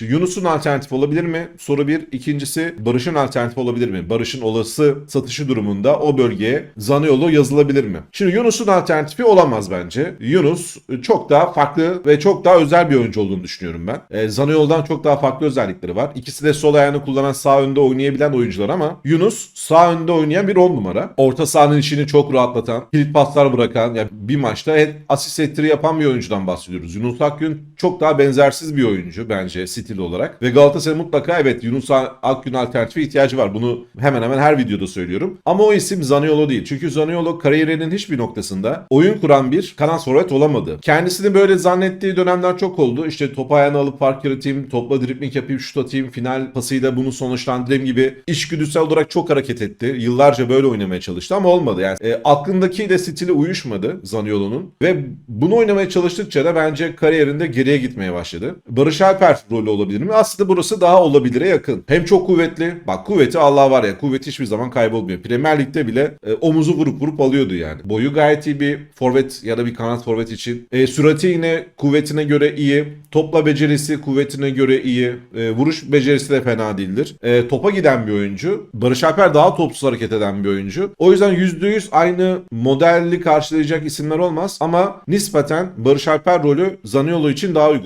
Şimdi Yunus'un alternatif olabilir mi? Soru bir. İkincisi Barış'ın alternatif olabilir mi? Barış'ın olası satışı durumunda o bölgeye Zaniolo yazılabilir mi? Şimdi Yunus'un alternatifi olamaz bence. Yunus çok daha farklı ve çok daha özel bir oyuncu olduğunu düşünüyorum ben. E, Zaniolo'dan çok daha farklı özellikleri var. İkisi de sol ayağını kullanan sağ önde oynayabilen oyuncular ama Yunus sağ önde oynayan bir 10 numara. Orta sahanın işini çok rahatlatan, kilit paslar bırakan, yani bir maçta asist ettiri yapan bir oyuncudan bahsediyoruz. Yunus Akgün çok daha benzersiz bir oyuncu bence stil olarak. Ve Galatasaray mutlaka evet Yunus Akgün alternatife ihtiyacı var. Bunu hemen hemen her videoda söylüyorum. Ama o isim Zaniolo değil. Çünkü Zaniolo kariyerinin hiçbir noktasında oyun kuran bir kanat forvet olamadı. Kendisini böyle zannettiği dönemler çok oldu. İşte topu ayağına alıp fark yaratayım, topla dribling yapayım, şut atayım, final pasıyla bunu sonuçlandırayım gibi içgüdüsel olarak çok hareket etti. Yıllarca böyle oynamaya çalıştı ama olmadı. Yani e, aklındaki de stili uyuşmadı Zaniolo'nun ve bunu oynamaya çalıştıkça da bence kariyerinde geriye gitmeye başladı. Barış Alper rolü olabilir mi? Aslında burası daha olabilire yakın. Hem çok kuvvetli. Bak kuvveti Allah var ya. Kuvveti hiçbir zaman kaybolmuyor. Premier Lig'de bile e, omuzu vurup vurup alıyordu yani. Boyu gayet iyi bir forvet ya da bir kanat forvet için. E, sürati yine kuvvetine göre iyi. Topla becerisi kuvvetine göre iyi. E, vuruş becerisi de fena değildir. E, topa giden bir oyuncu. Barış Alper daha topsuz hareket eden bir oyuncu. O yüzden %100 aynı modelli karşılayacak isimler olmaz ama nispeten Barış Alper rolü Zaniolo için daha uygun.